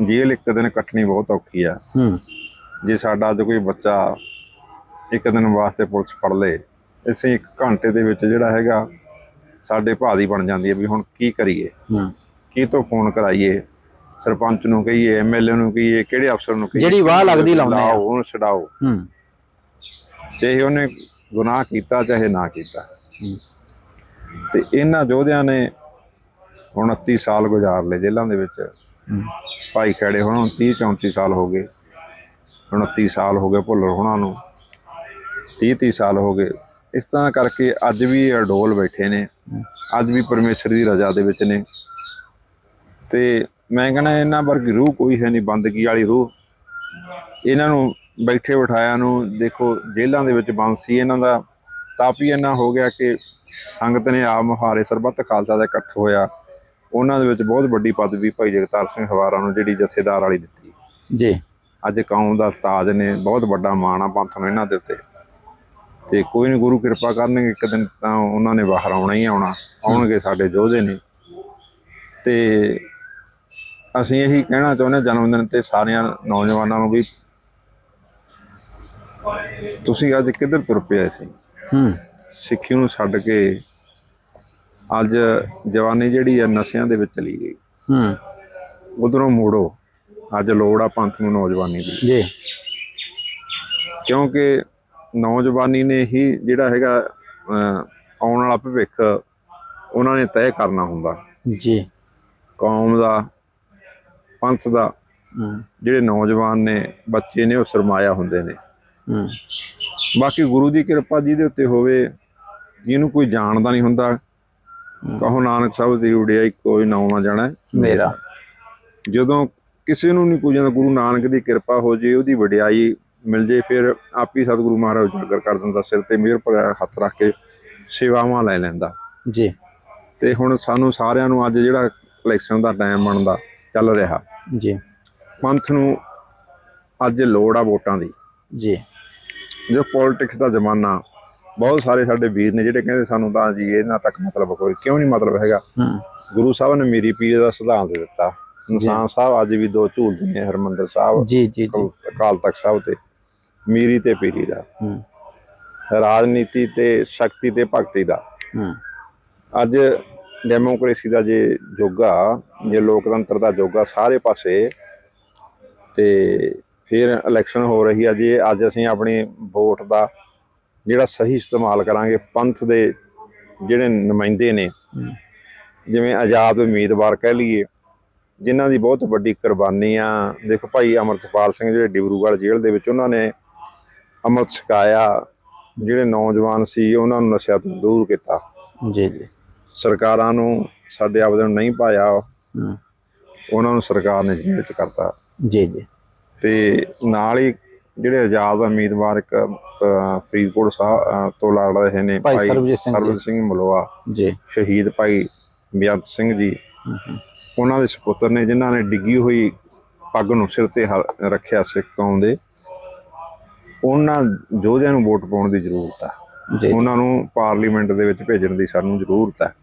ਜੇਲ੍ਹ ਇੱਕ ਦਿਨ ਕੱਟਣੀ ਬਹੁਤ ਔਖੀ ਆ। ਹੂੰ। ਜੇ ਸਾਡਾ ਅੱਜ ਕੋਈ ਬੱਚਾ ਇੱਕ ਦਿਨ ਵਾਸਤੇ ਪੁਲਿਸ ਫੜ ਲੇ ਅਸੀਂ ਇੱਕ ਘੰਟੇ ਦੇ ਵਿੱਚ ਜਿਹੜਾ ਹੈਗਾ ਸਾਡੇ ਭਾਦੀ ਬਣ ਜਾਂਦੀ ਹੈ ਵੀ ਹੁਣ ਕੀ ਕਰੀਏ? ਹੂੰ। ਕੀ ਤੋਂ ਫੋਨ ਕਰਾਈਏ? ਸਰਪੰਚ ਨੂੰ ਕਹੀਏ ਐਮਐਲਏ ਨੂੰ ਕਹੀਏ ਕਿਹੜੇ ਅਫਸਰ ਨੂੰ ਕਹੀਏ? ਜਿਹੜੀ ਵਾਹ ਲੱਗਦੀ ਲਾਉਂਦੇ ਆ। ਲਾਓ, ਉਹਨੂੰ ਛਡਾਓ। ਹੂੰ। ਚਾਹੇ ਉਹਨੇ ਗੁਨਾਹ ਕੀਤਾ ਚਾਹੇ ਨਾ ਕੀਤਾ। ਤੇ ਇਹਨਾਂ ਯੋਧਿਆਂ ਨੇ ਹੁਣ 29 ਸਾਲ ਗੁਜ਼ਾਰ ਲਏ ਜੇਲ੍ਹਾਂ ਦੇ ਵਿੱਚ। ਭਾਈ ਖੜੇ ਹੁਣ 30 34 ਸਾਲ ਹੋ ਗਏ। 29 ਸਾਲ ਹੋ ਗਏ ਭੁੱਲਰ ਹੋਣਾ ਨੂੰ। 30 30 ਸਾਲ ਹੋ ਗਏ। ਇਸ ਤਰ੍ਹਾਂ ਕਰਕੇ ਅੱਜ ਵੀ ਅਡੋਲ ਬੈਠੇ ਨੇ। ਅੱਜ ਵੀ ਪਰਮੇਸ਼ਰ ਦੀ ਰਜ਼ਾ ਦੇ ਵਿੱਚ ਨੇ। ਤੇ ਮੈਂ ਕਹਿੰਦਾ ਇਹਨਾਂ ਵਰਗੀ ਰੂਹ ਕੋਈ ਹੈ ਨਹੀਂ, ਬੰਦਗੀ ਵਾਲੀ ਰੂਹ। ਇਹਨਾਂ ਨੂੰ ਬੈਠੇ ਬਿਠਾਇਆ ਨੂੰ ਦੇਖੋ, ਜੇਲ੍ਹਾਂ ਦੇ ਵਿੱਚ ਬੰਦ ਸੀ ਇਹਨਾਂ ਦਾ। ਤਾਪੀ ਇੰਨਾ ਹੋ ਗਿਆ ਕਿ ਸੰਗਤ ਨੇ ਆਪ ਮੁਹਾਰੇ ਸਰਬੱਤ ਖਾਲਸਾ ਦਾ ਇਕੱਠ ਹੋਇਆ। ਉਹਨਾਂ ਦੇ ਵਿੱਚ ਬਹੁਤ ਵੱਡੀ ਪਦਵੀ ਭਾਈ ਜਗਤਾਰ ਸਿੰਘ ਹਵਾਰਾ ਨੂੰ ਜਿਹੜੀ ਜਥੇਦਾਰ ਵਾਲੀ ਦਿੱਤੀ। ਜੀ। ਅੱਜ ਕੌਮ ਦਾ ਉਸਤਾਦ ਨੇ ਬਹੁਤ ਵੱਡਾ ਮਾਣ ਆ ਪੰਥ ਨੂੰ ਇਹਨਾਂ ਦੇ ਉੱਤੇ। ਤੇ ਕੋਈ ਨਹੀਂ ਗੁਰੂ ਕਿਰਪਾ ਕਰਨਗੇ ਇੱਕ ਦਿਨ ਤਾਂ ਉਹਨਾਂ ਨੇ ਬਾਹਰ ਆਉਣਾ ਹੀ ਆਉਣਾ ਆਉਣਗੇ ਸਾਡੇ ਯੋਧੇ ਨੇ। ਤੇ ਅਸੀਂ ਇਹੀ ਕਹਿਣਾ ਚਾਹੁੰਦੇ ਹਾਂ ਜਨਮ ਦਿਨ ਤੇ ਸਾਰਿਆਂ ਨੌਜਵਾਨਾਂ ਨੂੰ ਵੀ ਤੁਸੀਂ ਅੱਜ ਕਿੱਧਰ ਤੁਰ ਪਿਆ ਸੀ? ਹੂੰ। ਸਿੱਖੀ ਨੂੰ ਛੱਡ ਕੇ ਅੱਜ ਜਵਾਨੀ ਜਿਹੜੀ ਆ ਨਸ਼ਿਆਂ ਦੇ ਵਿੱਚ ਚਲੀ ਗਈ। ਹੂੰ। ਉਧਰੋਂ ਮੋੜੋ। ਅੱਜ ਲੋੜ ਆ ਪੰਥ ਨੂੰ ਨੌਜਵਾਨੀ ਦੀ। ਜੀ। ਕਿਉਂਕਿ ਨੌਜਵਾਨੀ ਨੇ ਹੀ ਜਿਹੜਾ ਹੈਗਾ ਆਉਣ ਵਾਲਾ ਭਵਿੱਖ ਉਹਨਾਂ ਨੇ ਤੈਅ ਕਰਨਾ ਹੁੰਦਾ। ਜੀ। ਕੌਮ ਦਾ ਪੰਥ ਦਾ ਜਿਹੜੇ ਨੌਜਵਾਨ ਨੇ ਬੱਚੇ ਨੇ ਉਹ ਸਰਮਾਇਆ ਹੁੰਦੇ ਨੇ। ਹੂੰ। ਬਾਕੀ ਗੁਰੂ ਦੀ ਕਿਰਪਾ ਜਿਹਦੇ ਉੱਤੇ ਹੋਵੇ ਜਿਹਨੂੰ ਕੋਈ ਜਾਣਦਾ ਨਹੀਂ ਹੁੰਦਾ ਕਹੋ ਨਾਨਕ ਸਾਹਿਬ ਦੀ ਉਡਿਆਈ ਕੋਈ ਨਾ ਜਾਣਾ ਮੇਰਾ। ਜਦੋਂ ਕਿਸੇ ਨੂੰ ਨਹੀਂ ਜਾਂਦਾ ਗੁਰੂ ਨਾਨਕ ਦੀ ਕਿਰਪਾ ਹੋ ਜੇ ਉਹਦੀ ਵਡਿਆਈ ਮਿਲ ਜੇ ਫਿਰ ਆਪ ਸਤਿਗੁਰੂ ਮਹਾਰਾਜ ਉਜਾਗਰ ਕਰ ਦਿੰਦਾ ਸਿਰ ਤੇ ਮਿਹਰ ਭਰਿਆ ਹੱਥ ਰੱਖ ਕੇ ਸੇਵਾਵਾਂ ਲੈ ਲੈਂਦਾ। ਜੀ। ਤੇ ਹੁਣ ਸਾਨੂੰ ਸਾਰਿਆਂ ਨੂੰ ਅੱਜ ਜਿਹੜਾ ਇਲੈਕਸ਼ਨ ਦਾ ਟਾਈਮ ਬਣਦਾ ਚੱਲ ਰਿਹਾ। ਜੀ। ਪੰਥ ਨੂੰ ਅੱਜ ਲੋੜ ਆ ਵੋਟਾਂ ਦੀ। ਜੀ। ਜੋ ਪੋਲਿਟਿਕਸ ਦਾ ਜ਼ਮਾਨਾ ਬਹੁਤ ਸਾਰੇ ਸਾਡੇ ਵੀਰ ਨੇ ਜਿਹੜੇ ਕਹਿੰਦੇ ਸਾਨੂੰ ਤਾਂ ਜੀ ਇਹਨਾਂ ਤੱਕ ਮਤਲਬ ਕੋਈ ਕਿਉਂ ਨਹੀਂ ਮਤਲਬ ਹੈਗਾ? ਗੁਰੂ ਸਾਹਿਬ ਨੇ ਮੇਰੀ ਪੀਰ ਦਾ ਸਿਧਾਂਤ ਦਿੱਤਾ। ਨਿਸ਼ਾਨ ਸਾਹਿਬ ਅੱਜ ਵੀ ਦੋ ਝੂਲਦੇ ਨੇ ਹਰਮੰਦਰ ਸਾਹਿਬ ਜੀ ਜੀ ਜੀ। ਅਕਾਲ ਤਖਤ ਸਾਹਿਬ ਤੇ ਮੀਰੀ ਤੇ ਪੀਰੀ ਦਾ। ਰਾਜਨੀਤੀ ਤੇ ਸ਼ਕਤੀ ਤੇ ਭਗਤੀ ਦਾ। ਅੱਜ ਡੈਮੋਕ੍ਰੇਸੀ ਦਾ ਜੇ ਜੋਗਾ ਜੇ ਲੋਕਤੰਤਰ ਦਾ ਜੋਗਾ ਸਾਰੇ ਪਾਸੇ ਤੇ ਫਿਰ ਇਲੈਕਸ਼ਨ ਹੋ ਰਹੀ ਆ। ਜੇ ਅੱਜ ਅਸੀਂ ਆਪਣੀ ਵੋਟ ਦਾ ਜਿਹੜਾ ਸਹੀ ਇਸਤੇਮਾਲ ਕਰਾਂਗੇ ਪੰਥ ਦੇ ਜਿਹੜੇ ਨੁਮਾਇੰਦੇ ਨੇ। ਜਿਵੇਂ ਆਜ਼ਾਦ ਉਮੀਦਵਾਰ ਕਹਿ ਲਈਏ ਜਿਨ੍ਹਾਂ ਦੀ ਬਹੁਤ ਵੱਡੀ ਕੁਰਬਾਨੀ ਆ। ਦੇਖੋ ਭਾਈ ਅਮਰਤਪਾਲ ਸਿੰਘ ਜਿਹੜੇ ਡਿਬਰੂਗੜ੍ਹ ਜੇਲ੍ਹ ਦੇ ਵਿੱਚ ਉਹਨਾਂ ਨੇ ਅੰਮ੍ਰਿਤ ਛਕਾਇਆ ਜਿਹੜੇ ਨੌਜਵਾਨ ਸੀ ਉਹਨਾਂ ਨੂੰ ਨਸ਼ਿਆਂ ਤੋਂ ਦੂਰ ਕੀਤਾ। ਜੀ ਜੀ। ਸਰਕਾਰਾਂ ਨੂੰ ਸਾਡੇ ਆਪਦੇ ਨੂੰ ਨਹੀਂ ਪਾਇਆ। ਉਹਨਾਂ ਨੂੰ ਸਰਕਾਰ ਨੇ ਜੇਲ੍ਹ 'ਚ ਕਰਤਾ। ਜੀ ਜੀ। ਤੇ ਨਾਲ ਹੀ ਜਿਹੜੇ ਆਜ਼ਾਦ ਉਮੀਦਵਾਰ ਇੱਕ ਫਰੀਦਕੋਟ ਸਾਹਿਬ ਤੋਂ ਲੜ ਰਹੇ ਨੇ ਭਾਈ ਸਰਬਜੀਤ ਸਿੰਘ ਮਲੋਆ ਜੀ। ਸ਼ਹੀਦ ਭਾਈ ਬੇਅੰਤ ਸਿੰਘ ਜੀ। ਉਹਨਾਂ ਦੇ ਸੁਪੁੱਤਰ ਨੇ ਜਿਨ੍ਹਾਂ ਨੇ ਡਿੱਗੀ ਹੋਈ ਪੱਗ ਨੂੰ ਸਿਰ ਤੇ ਰੱਖਿਆ ਸਿੱਖ ਕੌਮ ਦੇ। ਉਹਨਾਂ ਯੋਧਿਆਂ ਨੂੰ ਵੋਟ ਪਾਉਣ ਦੀ ਜ਼ਰੂਰਤ ਜੀ। ਉਹਨਾਂ ਨੂੰ ਪਾਰਲੀਮੈਂਟ ਦੇ ਵਿੱਚ ਭੇਜਣ ਦੀ ਸਾਨੂੰ ਜ਼ਰੂਰਤ ਹੈ